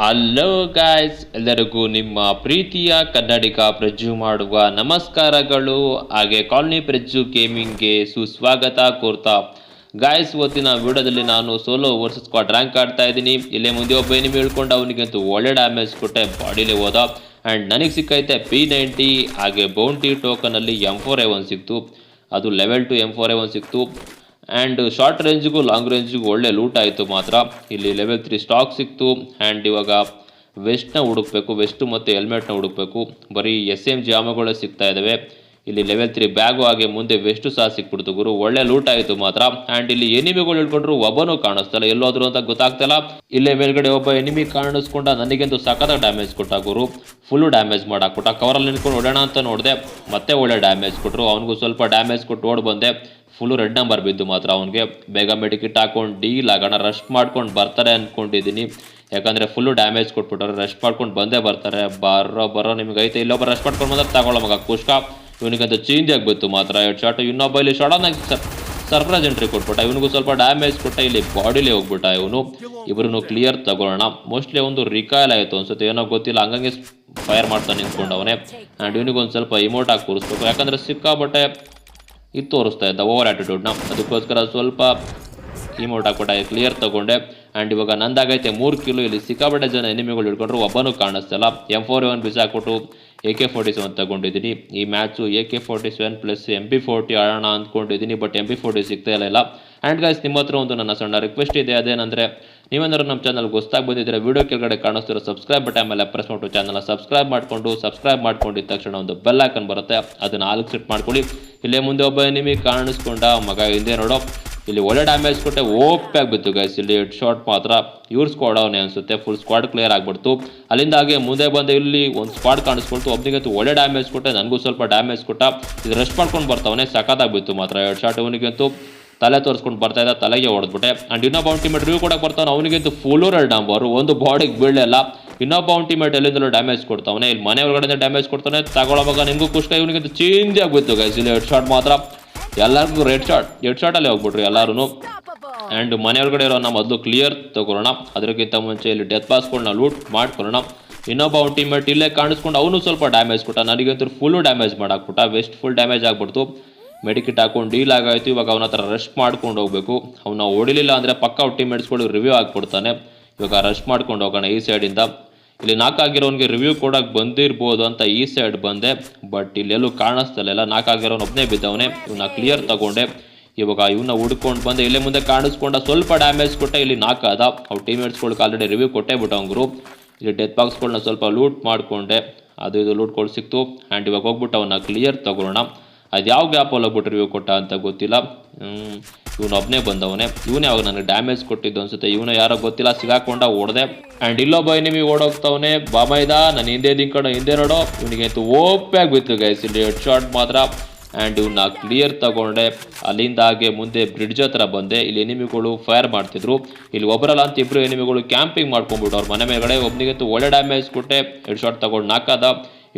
Hello guys ಎಲ್ಲರಿಗೂ ನಿಮ್ಮ ಪ್ರೀತಿಯ ಕನ್ನಡಿಗ ಪ್ರಜ್ಜು ಮಾಡುವ ನಮಸ್ಕಾರಗಳು. ಹಾಗೆ ಕಾಲನಿ ಪ್ರಜ್ಜು ಗೇಮಿಂಗ್ಗೆ ಸುಸ್ವಾಗತ ಕೋರ್ತಾ. ಗಾಯ್ಸ್ ಇವತ್ತಿನ ವಿಡಿಯೋದಲ್ಲಿ ನಾನು ಸೋಲೋ ವರ್ಸಸ್ ಸ್ಕ್ವಾಡ್ ರ್ಯಾಂಕ್ ಆಡ್ತಾ ಇದ್ದೀನಿ. ಇಲ್ಲೇ ಮುಂದೆ ಒಬ್ಬ ಎನಿಮಿ ಹೇಳ್ಕೊಂಡು ಅವನಿಗಂತೂ ಒಳ್ಳೆ ಡ್ಯಾಮೇಜ್ ಕೊಟ್ಟೆ, ಬಾಡಿಲೇ ಹೋದ. ಆ್ಯಂಡ್ ನನಗೆ ಸಿಕ್ಕೈತೆ ಪಿ ನೈಂಟಿ ಹಾಗೆ ಬೌಂಟಿ ಟೋಕನಲ್ಲಿ ಎಂ ಫೋರ್ ಎ ಒನ್ ಸಿಕ್ತು. ಅದು level two M four A one ಸಿಕ್ತು. ಆ್ಯಂಡ್ ಶಾರ್ಟ್ ರೇಂಜ್ಗೂ ಲಾಂಗ್ ರೇಂಜ್ಗೂ ಒಳ್ಳೆ ಲೂಟ್ ಆಯಿತು ಮಾತ್ರ. ಇಲ್ಲಿ ಲೆವೆಲ್ ತ್ರೀ ಸ್ಟಾಕ್ ಸಿಕ್ತು. ಆ್ಯಂಡ್ ಇವಾಗ ವೆಸ್ಟ್ನ ಹುಡುಕ್ಬೇಕು ವೆಸ್ಟು ಮತ್ತು ಹೆಲ್ಮೆಟ್ನ ಹುಡುಕ್ಬೇಕು. ಬರೀ ಎಸ್ ಎಂ ಜಾಮಗಳೇ ಸಿಗ್ತಾ ಇದ್ದಾವೆ ಇಲ್ಲಿ ಲೆವೆಲ್ ತ್ರೀ ಬ್ಯಾಗು ಹಾಗೆ ಮುಂದೆ ವೆಸ್ಟು ಸಹ ಸಿಕ್ಬಿಡ್ತು ಗುರು. ಒಳ್ಳೆ ಲೂಟ್ ಆಯಿತು ಮಾತ್ರ. ಆ್ಯಂಡ್ ಇಲ್ಲಿ ಎನಿಮಿಗಳು ಹಿಡ್ಕೊಂಡ್ರು ಒಬ್ಬನೂ ಕಾಣಿಸ್ತಲ್ಲ. ಎಲ್ಲೋದ್ರು ಅಂತ ಗೊತ್ತಾಗ್ತಲ್ಲ. ಇಲ್ಲೇ ಮೇಲ್ಗಡೆ ಒಬ್ಬ ಎನಿಮಿ ಕಾಣಿಸ್ಕೊಂಡ ನನಗಂತೂ ಸಖತ್ ಡ್ಯಾಮೇಜ್ ಕೊಟ್ಟ ಗುರು. Full damage ಮಾಡಾಕ್ಬಿಟ್ಟ. ಕವರಲ್ಲಿ ನಿಂತ್ಕೊಂಡು ಓಡೋಣ ಅಂತ ನೋಡಿದೆ. ಮತ್ತೆ ಒಳ್ಳೆ ಡ್ಯಾಮೇಜ್ ಕೊಟ್ಟರು ಅವನಿಗೂ ಸ್ವಲ್ಪ ಡ್ಯಾಮೇಜ್ ಕೊಟ್ಟು ಓಡ್ ಬಂದೆ. ಫುಲ್ಲು ರೆಡ್ ನಂಬರ್ ಬಿದ್ದು ಮಾತ್ರ ಅವನಿಗೆ. ಬೇಗ ಮೆಡಿಕಿಟ್ ಹಾಕೊಂಡು ಡೀಲ್ ಆಗೋಣ. ರಶ್ ಮಾಡ್ಕೊಂಡು ಬರ್ತಾರೆ ಅಂದ್ಕೊಂಡಿದ್ದೀನಿ ಯಾಕಂದರೆ ಫುಲ್ಲು ಡ್ಯಾಮೇಜ್ ಕೊಟ್ಬಿಟ್ಟರು. ರಶ್ ಮಾಡ್ಕೊಂಡು ಬಂದೇ ಬರ್ತಾರೆ. ಬರೋ ಬರೋ ನಿಮ್ಗೆ ಐತೆ. ಇಲ್ಲೊಬ್ಬ ರಶ್ ಮಾಡ್ಕೊಂಡು ಬಂದ್ರೆ ತಗೊಳ್ಳೋ ಮಗ. ಕುಷ್ಕ. ಇವನಿಗಂತ ಚೇಂಜ್ ಆಗಿಬಿತ್ತು ಮಾತ್ರ. ಎರಡು ಶಾಟು ಇನ್ನೊಬ್ಬ ಇಲ್ಲಿ ಸಡನ್ ಸರ್ ಸರ್ಪ್ರೈಸ್ ಎಂಟ್ರಿ ಕೊಟ್ಬಿಟ್ಟ. ಇವನಿಗೂ ಸ್ವಲ್ಪ ಡ್ಯಾಮೇಜ್ ಕೊಟ್ಟ, ಇಲ್ಲಿ ಬಾಡಿಲಿ ಹೋಗ್ಬಿಟ್ಟ ಇವನು. ಇಬ್ಬರನ್ನು ಕ್ಲಿಯರ್ ತಗೊಳ್ಳೋಣ. ಮೋಸ್ಟ್ಲಿ ಒಂದು ರಿಕಾಯಲ್ ಆಯಿತು ಅನ್ಸುತ್ತೆ. ಏನೋ ಗೊತ್ತಿಲ್ಲ, ಹಂಗಂಗೆ ಫೈರ್ ಮಾಡ್ತಾ ನಿಂತ್ಕೊಂಡವನೇ. ಆ್ಯಂಡ್ ಇವನಿಗೊಂದು ಸ್ವಲ್ಪ ಇಮೋಟ್ ಆಗಿ ಕೂರಿಸ್ಬೇಕು ಯಾಕಂದರೆ ಸಿಕ್ಕಾಬಟ್ಟೆ ಇದು ತೋರಿಸ್ತಾ ಇದ್ದ ಓವರ್ ಆ್ಯಟಿಟ್ಯೂಡ್ನ ಅದಕ್ಕೋಸ್ಕರ ಸ್ವಲ್ಪ ಇಮೋಟ್ ಹಾಕ್ಬಿಟ್ಟ ಕ್ಲಿಯರ್ ತಗೊಂಡೆ. ಆ್ಯಂಡ್ ಇವಾಗ ನಂದಾಗೈತೆ ಮೂರು ಕಿಲೋ ಇಲ್ಲಿ ಸಿಕ್ಕಾಬಟ್ಟೆ ಜನ ಎನಿಮಿಗಳು ಹಿಡ್ಕೊಂಡ್ರು, ಒಬ್ಬನೂ ಕಾಣಿಸ್ತಲ್ಲ. ಎಂ ಫೋರ್ ಒನ್ ಬಿಸಾಕ್ಬಿಟ್ಟು ಎ ಕೆ ಫೋರ್ಟಿ ಸೆವೆನ್ ತಗೊಂಡಿದ್ದೀನಿ. ಈ match A K forty seven plus M P forty ಆಡೋಣ ಅಂದ್ಕೊಂಡಿದ್ದೀನಿ ಬಟ್ ಎಂ ಪಿ ಫೋರ್ಟಿ ಸಿಗ್ತಾ ಇಲ್ಲ. ಆ್ಯಂಡ್ ಗೈಸ್ ನಿಮ್ಮ ಹತ್ರ ಒಂದು ನನ್ನ ಸಣ್ಣ ರಿಕ್ವೆಸ್ಟ್ ಇದೆ. ಅದೇನಂದರೆ ನೀವೇನಾದ್ರು ನಮ್ಮ ಚಾನಲ್ ಹೊಸ್ದಾಗಿ ಬಂದಿದ್ದರೆ ವೀಡಿಯೋ ಕೆಳಗಡೆ ಕಾಣಿಸ್ತಿರೋ ಸಬ್ಸ್ಕ್ರೈಬ್ ಬಟನ್ ಮೇಲೆ ಪ್ರೆಸ್ ಮಾಡಿಟ್ಟು ಚಾನಲ್ನ ಸಬ್ಸ್ಕ್ರೈಬ್ ಮಾಡಿಕೊಂಡು ಸಬ್ಸ್ಕ್ರೈಬ್ ಮಾಡ್ಕೊಂಡಿದ್ದ ತಕ್ಷಣ ಒಂದು ಬೆಲ್ ಐಕನ್ ಬರುತ್ತೆ. ಅದನ್ನು ಆಲ್ಗೆ ಸೆಟ್ ಮಾಡ್ಕೊಳ್ಳಿ. ಇಲ್ಲೇ ಮುಂದೆ ಒಬ್ಬ ನಿಮಗೆ ಕಾಣಿಸ್ಕೊಂಡ, ಮಗ ಹಿಂದೆ ನೋಡೋ. ಇಲ್ಲಿ ಒಳ್ಳೆ ಡ್ಯಾಮೇಜ್ ಕೊಟ್ಟೆ ಓಪಿ ಆಗಿಬಿತ್ತು ಗೈಸ್ ಇಲ್ಲಿ ಹೆಡ್ ಶಾಟ್ ಮಾತ್ರ. ಇವ್ರ ಸ್ಕ್ವಾಡ್ ಅವನೇ ಅನಿಸುತ್ತೆ ಫುಲ್ ಸ್ಕ್ವಾಡ್ ಕ್ಲಿಯರ್ ಆಗಿಬಿಡ್ತು. ಅಲ್ಲಿಂದ ಹಾಗೆ ಮುಂದೆ ಬಂದು ಇಲ್ಲಿ ಒಂದು ಸ್ಕ್ವಾಡ್ ಕಾಣಿಸ್ಕೊಳ್ತು. ಒಬ್ಬನಿಗಂತೂ ಒಳ್ಳೆ ಡ್ಯಾಮೇಜ್ ಕೊಟ್ಟೆ ನನಗೂ ಸ್ವಲ್ಪ ಡ್ಯಾಮೇಜ್ ಕೊಟ್ಟ. ಇದು ರೆಸ್ಟ್ ಮಾಡ್ಕೊಂಡು ಬರ್ತಾವನೆ. ಸಖತ್ತಾಗ್ಬಿತ್ತು ಮಾತ್ರ ಎರಡು ಶಾಟ್ ಅವನಿಗಂತೂ ತಲೆ ತೋರಿಸ್ಕೊಂಡು ಬರ್ತಾ ಇದ್ದ, ತಲೆಗೆ ಹೊಡೆದ್ಬಿಟ್ಟೆ. ಆ್ಯಂಡ್ ಇನ್ನೊಬ್ಬ ಅಲ್ಟಿಮೇಟ್ ರಿವ್ಯೂ ಕೊಡಕ್ಕೆ ಬರ್ತಾನೆ ಅವನಿಗಂತೂ ಫುಲ್ಲು ರೆಡ್ ನಂಬರು ಒಂದು ಬಾಡಿಗೆ ಬೀಳಲ್ಲ ಇನ್ನೊಬ್ಬ ಅಲ್ಟಿಮೇಟ್ ಎಲ್ಲಿಂದಲೂ ಡ್ಯಾಮೇಜ್ ಕೊಡ್ತಾವನೆ. ಇಲ್ಲಿ ಮನೆ ಒಳಗಡೆ ಡ್ಯಾಮೇಜ್ ಕೊಡ್ತಾನೆ ತಗೊಳ್ಳೋವಾಗ ನಿಮಗೂ ಖುಷಿ. ಇವನಿಗಂತೂ ಚೇಂಜ್ ಆಗಿಬಿತ್ತು ಗೈಸ್ ಇಲ್ಲಿ ಹೆಡ್ ಶಾಟ್ ಮಾತ್ರ. ಎಲ್ಲರಿಗೂ ರೆಡ್ ಶಾಟ್ ಹೆಡ್ ಶಾಟಲ್ಲಿ ಹೋಗ್ಬಿಟ್ರು ಎಲ್ಲರೂ ಆ್ಯಂಡ್ ಮನೆಯೊಳಗಡೆ ಇರೋ ನಮ್ಮ ಮೊದಲು ಕ್ಲಿಯರ್ ತಗೊಳ್ಳೋಣ. ಅದಕ್ಕಿಂತ ಮುಂಚೆ ಇಲ್ಲಿ ಡೆತ್ ಪಾಸ್ಗಳನ್ನ ಲೂಟ್ ಮಾಡ್ಕೊಳ್ಳೋಣ. ಇನ್ನೊಬ್ಬ ಅವ್ನ ಟೀಮೇಟ್ ಇಲ್ಲೇ ಕಾಣಿಸ್ಕೊಂಡು ಅವನು ಸ್ವಲ್ಪ ಡ್ಯಾಮೇಜ್ ಕೊಟ್ಟ. ನನಗಂತೂ ಫುಲ್ಲು ಡ್ಯಾಮೇಜ್ ಮಾಡಾಕ್ಬಿಟ್ಟ. ವೆಸ್ಟ್ ಫುಲ್ ಡ್ಯಾಮೇಜ್ ಆಗ್ಬಿಡ್ತು. ಮೆಡಿಕಿಟ್ ಹಾಕೊಂಡು ಡೀಲ್ ಆಗಾಯ್ತು. ಇವಾಗ ಅವನ ಹತ್ರ ರಶ್ ಮಾಡ್ಕೊಂಡು ಹೋಗ್ಬೇಕು. ಅವನ್ನ ಹೊಡಿಲಿಲ್ಲ ಅಂದರೆ ಪಕ್ಕ ಅವ್ರ ಟೀಮೇಟ್ಸ್ಗಳು ರಿವ್ಯೂ ಆಗಿಬಿಡ್ತಾನೆ. ಇವಾಗ ರೆಸ್ಟ್ ಮಾಡ್ಕೊಂಡು ಹೋಗೋಣ ಈ ಸೈಡಿಂದ ಇಲ್ಲಿ ನಾಲ್ಕಾಗಿರೋನಿಗೆ ರಿವ್ಯೂ ಕೊಡೋಕೆ ಬಂದಿರ್ಬೋದು ಅಂತ ಈ ಸೈಡ್ ಬಂದೆ ಬಟ್ ಇಲ್ಲೆಲ್ಲೂ ಕಾಣಿಸ್ತಲ್ಲ ನಾಲ್ಕಾಗಿರೋನು ಒಬ್ಬನೇ ಬಿದ್ದವನೇ ಇವನ್ನ ಕ್ಲಿಯರ್ ತಗೊಂಡೆ. ಇವಾಗ ಇವನ್ನ ಹುಡ್ಕೊಂಡು ಬಂದೆ ಇಲ್ಲೇ ಮುಂದೆ ಕಾಣಿಸ್ಕೊಂಡ ಸ್ವಲ್ಪ ಡ್ಯಾಮೇಜ್ ಕೊಟ್ಟೆ ಇಲ್ಲಿ ನಾಲ್ಕಾದ ಅವ್ರ ಟೀಮೇಟ್ಸ್ಗಳಿಗೆ ಆಲ್ರೆಡಿ ರಿವ್ಯೂ ಕೊಟ್ಟೇ ಬಿಟ್ಟವಂಗರು ಇಲ್ಲಿ ಡೆತ್ ಬಾಕ್ಸ್ಗಳನ್ನ ಸ್ವಲ್ಪ ಲೂಟ್ ಮಾಡಿಕೊಂಡೆ. ಅದು ಇದು ಲೂಟ್ಗಳು ಸಿಕ್ತು. ಆ್ಯಂಡ್ ಇವಾಗ ಹೋಗ್ಬಿಟ್ಟು ಅವನ್ನ ಕ್ಲಿಯರ್ ತಗೊಳ್ಳೋಣ. ಅದು ಯಾವ ಗ್ಯಾಪಲ್ಲಿ ಹೋಗ್ಬಿಟ್ಟು ರಿವ್ಯೂ ಕೊಟ್ಟ ಅಂತ ಗೊತ್ತಿಲ್ಲ. ಇವನು ಒಬ್ಬನೇ ಬಂದವನೇ. ಇವನೇ ಅವಾಗ ನನಗೆ ಡ್ಯಾಮೇಜ್ ಕೊಟ್ಟಿದ್ದು ಅನ್ಸುತ್ತೆ. ಇವನು ಯಾರೋ ಗೊತ್ತಿಲ್ಲ, ಸಿಗಾಕೊಂಡ ಓಡದೆ. ಆ್ಯಂಡ್ ಇಲ್ಲೊಬ್ಬ ನಿಮಗೆ ಓಡೋಗ್ತವನೆ. ಬಾಮೈದ ನನ್ನ ಹಿಂದೆ ದಿಂಕಡ ಹಿಂದೆ ನೋಡೋ. ಇವನಿಗೆ ಅಂತೂ ಓಪ್ಯಾಗಿ ಬಿತ್ತು ಗೈಸ್ ಇಲ್ಲಿ ಹೆಡ್ ಶಾಟ್ ಮಾತ್ರ. ಆ್ಯಂಡ್ ಇವನ್ನ ಕ್ಲಿಯರ್ ತಗೊಂಡೆ. ಅಲ್ಲಿಂದ ಹಾಗೆ ಮುಂದೆ ಬ್ರಿಡ್ಜ್ ಹತ್ರ ಬಂದೆ. ಇಲ್ಲಿ ಎನಿಮಿಗಳು ಫೈರ್ ಮಾಡ್ತಿದ್ರು. ಇಲ್ಲಿ ಒಬ್ಬರಲ್ಲ ಅಂತ ಇಬ್ಬರು ಎನಿಮಿಗಳು ಕ್ಯಾಂಪಿಂಗ್ ಮಾಡ್ಕೊಂಡ್ಬಿಟ್ಟು ಅವ್ರ ಮನೆ ಮೇಲ್ಗಡೆ ಒಬ್ಬನಿಗಂತೂ ಒಳ್ಳೆ ಡ್ಯಾಮೇಜ್ ಕೊಟ್ಟೆ. ಹೆಡ್ ಶಾಟ್ ತಗೊಂಡು ನಾಕಾದ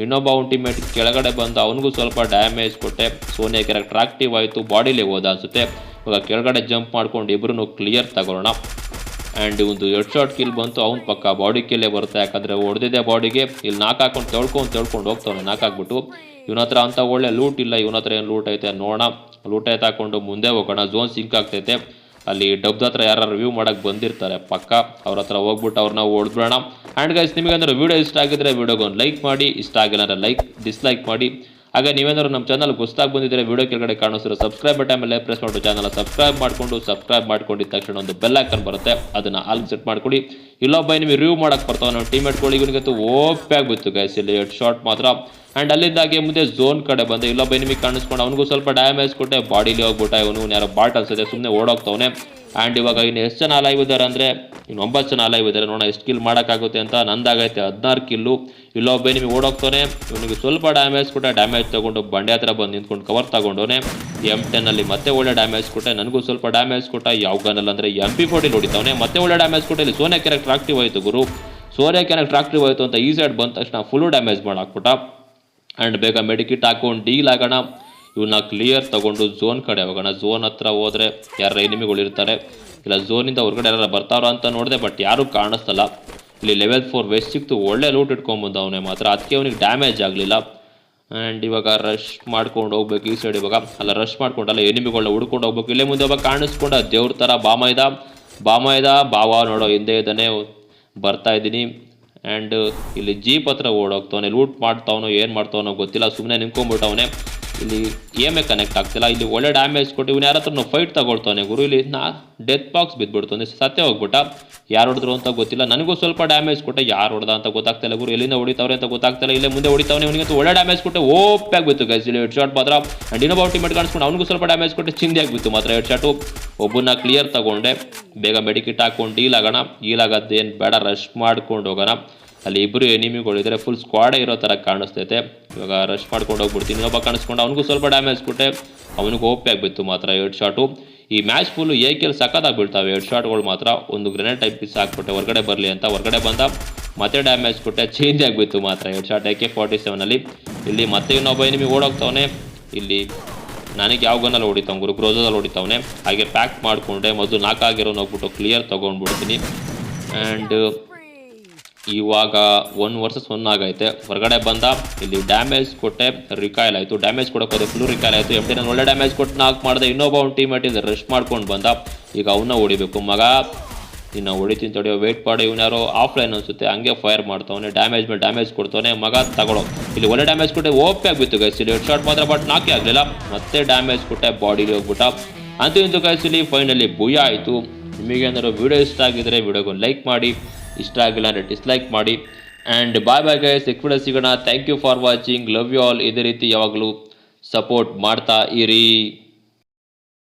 ಇನ್ನೊಬ್ಬ ಅಲ್ಟಿಮೇಟ್ ಕೆಳಗಡೆ ಬಂದು ಅವನಿಗೂ ಸ್ವಲ್ಪ ಡ್ಯಾಮೇಜ್ ಕೊಟ್ಟೆ. ಸೋನಿಯಾ ಕ್ಯಾರೆಕ್ಟರ್ ಆಕ್ಟಿವ್ ಆಯಿತು ಬಾಡಿಲಿ ಹೋದ ಅನ್ಸುತ್ತೆ. ಇವಾಗ ಕೆಳಗಡೆ ಜಂಪ್ ಮಾಡ್ಕೊಂಡು ಇಬ್ಬರೂ ಕ್ಲಿಯರ್ ತಗೊಳ್ಳೋಣ. ಆ್ಯಂಡ್ ಒಂದು ಎರಡು ಶಾರ್ಟ್ ಕಿಲ್ ಬಂತು, ಅವ್ನ ಪಕ್ಕ ಬಾಡಿ ಕಿಲ್ಲೇ ಬರುತ್ತೆ. ಯಾಕಂದರೆ ಹೊಡೆದಿದೆ ಬಾಡಿಗೆ ಇಲ್ಲಿ ನಾಲ್ಕು ಹಾಕೊಂಡು ತೊಳ್ಕೊಂಡು ತೊಳ್ಕೊಂಡು ಹೋಗ್ತಾವನೆ ನಾಲ್ಕು ಹಾಕ್ಬಿಟ್ಟು. ಇವನ ಹತ್ರ ಅಂತ ಒಳ್ಳೆ ಲೂಟ್ ಇಲ್ಲ, ಇವನ ಹತ್ರ ಏನು ಲೂಟ್ ಐತೆ ನೋಡೋಣ. ಲೂಟ್ ಐತೆ ಹಾಕೊಂಡು ಮುಂದೆ ಹೋಗೋಣ ಝೋನ್ ಸಿಂಕ್ ಆಗ್ತೈತೆ. ಅಲ್ಲಿ ಡಬ್ದ ಹತ್ರ ಯಾರು ರಿವ್ಯೂ ಮಾಡೋಕ್ಕೆ ಬಂದಿರ್ತಾರೆ, ಪಕ್ಕ. ಅವ್ರ ಹತ್ರ ಹೋಗ್ಬಿಟ್ಟು ಅವ್ರನ್ನ ಹೊಡೆದ್ಬಿಡೋಣ. ಆ್ಯಂಡ್ ಗೈಸ್ ನಿಮಗೆ ಅಂದರೆ ವೀಡಿಯೋ ಇಷ್ಟ ಆಗಿದ್ರೆ ವೀಡಿಯೋಗೆ ಒಂದು ಲೈಕ್ ಮಾಡಿ. ಇಷ್ಟ ಆಗಿಲ್ಲ ಅಂದರೆ ಲೈಕ್ ಡಿಸ್ಲೈಕ್ ಮಾಡಿ. ಹಾಗೆ ನೀವೇನಾದ್ರು ನಮ್ಮ ಚಾನಲ್ ಹೊಸ್ದಾಗಿ ಬಂದಿದ್ದರೆ ವೀಡಿಯೋ ಕೆಳಗಡೆ ಕಾಣಿಸ್ತಾರೆ ಸಬ್ಸ್ಕ್ರೈಬ್ ಬಟನ್ ಮೇಲೆ ಪ್ರೆಸ್ ಮಾಡಿ ಚಾನಲ್ ಸಬ್ಸ್ಕ್ರೈಬ್ ಮಾಡಿಕೊಂಡು ಸಬ್ಸ್ಕ್ರೈಬ್ ಮಾಡ್ಕೊಂಡಿದ್ದ ತಕ್ಷಣ ಒಂದು ಬೆಲ್ ಐಕನ್ ಬರುತ್ತೆ. ಅದನ್ನು ಆಲ್ ಸೆಟ್ ಮಾಡ್ಕೊಳ್ಳಿ ಇಲ್ಲೊಬ್ಬ ನಿಮಗೆ ರಿವ್ಯೂ ಮಾಡಕ್ಕೆ ಬರ್ತಾವೆ ನಾವು ಟೀಮೇಟ್ಗಳು ಇವನಿಗಂತೂ ಓಪಿ ಆಗಿಬಿತ್ತು ಗೈಸ್ ಇಲ್ಲಿ ಎಡ್ ಶಾಟ್ ಮಾತ್ರ. ಆ್ಯಂಡ್ ಅಲ್ಲಿಂದಾಗೆ ಮುಂದೆ ಝೋನ್ ಕಡೆ ಬಂದೆ ಇಲ್ಲೊಬ್ಬ ನಿಮಗೆ ಕಾಣಿಸ್ಕೊಂಡು ಅವನಿಗೂ ಸ್ವಲ್ಪ ಡ್ಯಾಮೇಜ್ ಕೊಟ್ಟೆ. ಬಾಡಿಲಿ ಹೋಗ್ಬಿಟ್ಟ ಇವನು ಯಾರೋ ಬಾಟ್ ಅನ್ಸುತ್ತೆ ಸುಮ್ಮನೆ ಓಡೋಗ್ತವನೆ. ಆ್ಯಂಡ್ ಇವಾಗ ಇನ್ನು ಎಷ್ಟು ಜನ ಅಲೈವ್ ಇದ್ದಾರೆ ಅಂದರೆ, ಇನ್ನು ಒಂಬತ್ತು ಜನ ಅಲೈವ್ ಇದ್ದಾರೆ ನೋಡೋಣ ಎಷ್ಟು ಕಿಲ್ ಮಾಡೋಕ್ಕಾಗುತ್ತೆ ಅಂತ ನಂದಾಗೈತೆ ಹದಿನಾರು ಕಿಲ್ಲು ಇಲ್ಲೊಬ್ಬ ನಿಮಗೆ ಓಡೋಗ್ತಾನೆ ಇವನಿಗೆ ಸ್ವಲ್ಪ ಡ್ಯಾಮೇಜ್ ಕೊಟ್ಟೆ. ಡ್ಯಾಮೇಜ್ ತೊಗೊಂಡು ಬಂಡೆ ಹತ್ರ ಬಂದು ನಿಂತ್ಕೊಂಡು ಕವರ್ ತಗೊಂಡೋನೆ ಎಂ ಟೆನ್ನಲ್ಲಿ ಮತ್ತೆ ಒಳ್ಳೆ ಡ್ಯಾಮೇಜ್ ಕೊಟ್ಟೆ. ನನಗೂ ಸ್ವಲ್ಪ ಡ್ಯಾಮೇಜ್ ಕೊಟ್ಟ. ಯಾವ ಗನ್ನಲ್ಲಿ ಅಂದರೆ ಎಂ ಪಿ ಫೋರ್ಟಿ ನೋಡಿತಾವನೆ ಮತ್ತೆ ಒಳ್ಳೆ ಡ್ಯಾಮೇಜ್ ಕೊಟ್ಟೆ. ಇಲ್ಲಿ ಸೋನಿಯಾ ಕ್ಯಾರೆಕ್ಟರ್ ಆಕ್ಟಿವ್ ಆಯಿತು ಗುರು. ಸೋನಿಯಾ ಕ್ಯಾರೆಕ್ಟರ್ ಆಕ್ಟಿವ್ ಆಯಿತು ಅಂತ ಈ ಸೈಡ್ ಬಂದ ತಕ್ಷಣ ಫುಲ್ಲು ಡ್ಯಾಮೇಜ್ ಮಾಡಾಕ್ಬಿಟ್ಟ. ಆ್ಯಂಡ್ ಬೇಗ ಮೆಡಿಕಿಟ್ ಹಾಕೊಂಡು ಡೀಲ್ ಆಗೋಣ. ಇವನ್ನ ಕ್ಲಿಯರ್ ತಗೊಂಡು ಝೋನ್ ಕಡೆ ಹೋಗೋಣ. ಝೋನ್ ಹತ್ರ ಹೋದರೆ ಯಾರ ಎನಿಮಿಗಳು ಇರ್ತಾರೆ. ಇಲ್ಲ ಝೋನಿಂದ ಹೊರಗಡೆ ಯಾರು ಬರ್ತಾರೋ ಅಂತ ನೋಡಿದೆ ಬಟ್ ಯಾರೂ ಕಾಣಿಸ್ತಲ್ಲ. ಇಲ್ಲಿ ಲೆವೆಲ್ ಫೋರ್ ವೆಸ್ಟ್ ಸಿಕ್ತು. ಒಳ್ಳೆ ಲೂಟ್ ಇಟ್ಕೊಂಡ್ಬಂದವನೇ ಮಾತ್ರ. ಅದಕ್ಕೆ ಅವನಿಗೆ ಡ್ಯಾಮೇಜ್ ಆಗಲಿಲ್ಲ. ಆ್ಯಂಡ್ ಇವಾಗ ರಶ್ ಮಾಡ್ಕೊಂಡು ಹೋಗ್ಬೇಕು ಈ ಸೈಡ್ ಇವಾಗ. ಅಲ್ಲ ರಶ್ ಮಾಡ್ಕೊಂಡಲ್ಲ ಎನಿಮಿಗಳನ್ನ ಹುಡ್ಕೊಂಡು ಹೋಗ್ಬೇಕು. ಇಲ್ಲೇ ಮುಂದೆ ಒಬ್ಬ ಕಾಣಿಸ್ಕೊಂಡ ದೇವ್ರ ಥರ ಬಾಮ ಇದ ಬಾಮ ಇದ ಬಾವ ನೋಡೋ, ಹಿಂದೆ ಇದ್ದಾನೆ ಬರ್ತಾ ಇದ್ದೀನಿ. ಆ್ಯಂಡ್ ಇಲ್ಲಿ ಜೀಪ್ ಹತ್ರ ಓಡೋಗ್ತವನೆ, ಲೂಟ್ ಮಾಡ್ತಾವನೋ, ಏನು ಮಾಡ್ತಾವನೋ ಗೊತ್ತಿಲ್ಲ ಸುಮ್ಮನೆ ನಿಂತ್ಕೊಂಡ್ಬಿಟ್ಟವನೆ. ಇಲ್ಲಿ ಎಮೆ ಕನೆಕ್ಟ್ ಆಗ್ತಿಲ್ಲ. ಇಲ್ಲಿ ಒಳ್ಳೆ ಡ್ಯಾಮೇಜ್ ಕೊಟ್ಟು ಇವನು ಯಾರ ಹತ್ರ ಫೈಟ್ ತಗೊಳ್ತಾನೆ ಗುರು. ಇಲ್ಲಿ ನಾ ಡೆತ್ ಬಾಕ್ಸ್ ಬಿದ್ದುಬಿಡ್ತಾನೆ. ಸತ್ಯ ಹೋಗ್ಬಿಟ್ಟ. ಯಾರು ಹೊಡೆದ್ರು ಅಂತ ಗೊತ್ತಿಲ್ಲ. ನನಗೂ ಸ್ವಲ್ಪ ಡ್ಯಾಮೇಜ್ ಕೊಟ್ಟೆ. ಯಾರು ಹೊಡೆದ ಅಂತ ಗೊತ್ತಾಗ್ತಿಲ್ಲ ಗುರು. ಎಲ್ಲಿಂದ ಹೊಡಿತಾವ್ರೆ ಅಂತ ಗೊತ್ತಾಗ್ತಿಲ್ಲ. ಇಲ್ಲೇ ಮುಂದೆ ಹೊಡಿತಾವನೆ. ಇವನಿಗೆ ಒಳ್ಳೆ ಡ್ಯಾಮೇಜ್ ಕೊಟ್ಟೆ. ಓಪ್ ಆಗಿಬಿತ್ತು ಗೈಸ್ ಇಲ್ಲಿ ಹೆಡ್ ಶಾಟ್ ಮಾತ್ರ. ಆ್ಯಂಡ್ ಇನ್ನೊಬ್ಬ ಟಿಮೆಟ್ ಕಾಣಿಸ್ಕೊಂಡು ಅವನಿಗೂ ಸ್ವಲ್ಪ ಡ್ಯಾಮೇಜ್ ಕೊಟ್ಟೆ. ಚಿಂದಿ ಆಗಿಬಿತ್ತು ಮಾತ್ರ ಹೆಡ್ ಶಾಟು ಒಬ್ಬನ್ನ ಕ್ಲಿಯರ್ ತಗೊಂಡೆ. ಬೇಗ ಮೆಡಿಕಿಟ್ ಹಾಕೊಂಡು ಡೀಲ್ ಆಗೋಣ. ಆಗೋದೇನು ಬೇಡ. ರಶ್ ಮಾಡ್ಕೊಂಡು ಹೋಗೋಣ. ಅಲ್ಲಿ ಇಬ್ಬರು ಎನಿಮಿಗಳಿದ್ರೆ ಫುಲ್ ಸ್ಕ್ವಾಡೇ ಇರೋ ಥರ ಕಾಣಿಸ್ತೈತೆ. ಇವಾಗ ರಶ್ ಮಾಡ್ಕೊಂಡು ಹೋಗ್ಬಿಡ್ತೀನಿ. ಇನ್ನೊಬ್ಬ ಕಾಣಿಸ್ಕೊಂಡು ಅವನಿಗೂ ಸ್ವಲ್ಪ ಡ್ಯಾಮೇಜ್ ಕೊಟ್ಟೆ ಅವನಿಗೂ ಓಪಿ ಆಗಿಬಿತ್ತು ಮಾತ್ರ ಎರಡು ಶಾಟು ಈ ಮ್ಯಾಚ್ ಫುಲ್ಲು ಏಕೆಲ್ ಸಖತ್ತಾಗಿ ಬೀಳ್ತಾವೆ ಎರಡು ಶಾಟ್ಗಳು ಮಾತ್ರ ಒಂದು ಗ್ರೆನೇಡ್ ಟೈಪ್ ಪೀಸ್ ಹಾಕ್ಬಿಟ್ಟೆ ಹೊರಗಡೆ ಬರಲಿ ಅಂತ ಹೊರಗಡೆ ಬಂದ ಮತ್ತೆ ಡ್ಯಾಮೇಜ್ ಕೊಟ್ಟೆ ಚೇಂಜ್ ಆಗಿಬಿತ್ತು ಮಾತ್ರ ಎರಡು ಶಾಟ್ ಎ ಕೆ ಫಾರ್ಟಿ ಸೆವೆನಲ್ಲಿ ಇಲ್ಲಿ ಮತ್ತೆ ಇನ್ನೊಬ್ಬ ಎನಿಮಿ ಓಡೋಗ್ತಾವನೆ. ಇಲ್ಲಿ ನನಗೆ ಯಾವ ಗನ್ನಲ್ಲಿ ಹೊಡಿತಾವ್ ಗುರು? ಗ್ರೋಸದಲ್ಲಿ ಹೊಡಿತಾವನೆ. ಹಾಗೆ ಪ್ಯಾಕ್ ಮಾಡಿಕೊಂಡೆ. ಮೊದಲು ನಾಲ್ಕಾಗಿರೋನು ಹೋಗ್ಬಿಟ್ಟು ಕ್ಲಿಯರ್ ತೊಗೊಂಡ್ಬಿಡ್ತೀನಿ. ಆ್ಯಂಡ್ ಇವಾಗ ಒನ್ ವರ್ಸಸ್ ಒನ್ ಆಗೈತೆ. ಹೊರಗಡೆ ಬಂದ, ಇಲ್ಲಿ ಡ್ಯಾಮೇಜ್ ಕೊಟ್ಟೆ ರಿಕಾಯಲ್ ಆಯಿತು. ಡ್ಯಾಮೇಜ್ ಕೊಡೋಕೆ ಹೋದೆ ಫುಲ್ ರಿಕಾಯಲ್ ಆಯಿತು. ಎಂ ಟಿ ನಾನು ಒಳ್ಳೆ ಡ್ಯಾಮೇಜ್ ಕೊಟ್ಟು ನಾಲ್ಕು ಮಾಡಿದೆ, ಇನ್ನೊಬ್ಬ ಅವ್ನು ಟೀಮೇಟ್ ಇದೆ ರೆಸ್ಟ್ ಮಾಡ್ಕೊಂಡು ಬಂದ. ಈಗ ಅವನ್ನ ಹೊಡಿಬೇಕು. ಮಗ, ಇನ್ನು ಹೊಡಿತೀನಿ ತಡೆಯೋ ವೇಟ್ ಮಾಡಿ. ಇವನು ಯಾರೋ ಆಫ್ಲೈನ್ ಅನಿಸುತ್ತೆ, ಹಂಗೆ ಫೈರ್ ಮಾಡ್ತಾವನೆ. ಡ್ಯಾಮೇಜ್ ಮೇಲೆ ಡ್ಯಾಮೇಜ್ ಕೊಡ್ತಾವನೆ. ಮಗ, ತಗೊಳ್ಳೋ. ಇಲ್ಲಿ ಒಳ್ಳೆ ಡ್ಯಾಮೇಜ್ ಕೊಟ್ಟೆ ಓಪಿ ಆಗಿಬಿತ್ತು ಗೈಸ್ ಇಲ್ಲಿ ಹೆಡ್ ಶಾಟ್ ಮಾತ್ರ ಬಟ್ ನಾಕೆ ಆಗಲಿಲ್ಲ. ಮತ್ತೆ ಡ್ಯಾಮೇಜ್ ಕೊಟ್ಟೆ ಬಾಡಿಗೆ ಹೋಗ್ಬಿಟ್ಟ. ಅಂತೂ ಇಂದು ಗೈಸ್ ಇಲ್ಲಿ ಫೈನಲಿ ಭೂಯ ಆಯಿತು. ನಿಮಗೆ ಏನಾದ್ರು ವಿಡಿಯೋ ಇಷ್ಟ ಆಗಿದ್ರೆ ವಿಡಿಯೋಗೆ ಲೈಕ್ ಮಾಡಿ. ಇಷ್ಟ ಆಗಿಲ್ಲ ಅಂದರೆ ಡಿಸ್ಲೈಕ್ ಮಾಡಿ. And bye bye guys next ಸಿಗೋಣ. Thank you for watching love you all ಇದೇ ರೀತಿ ಯಾವಾಗಲೂ ಸಪೋರ್ಟ್ ಮಾಡ್ತಾ ಇರಿ.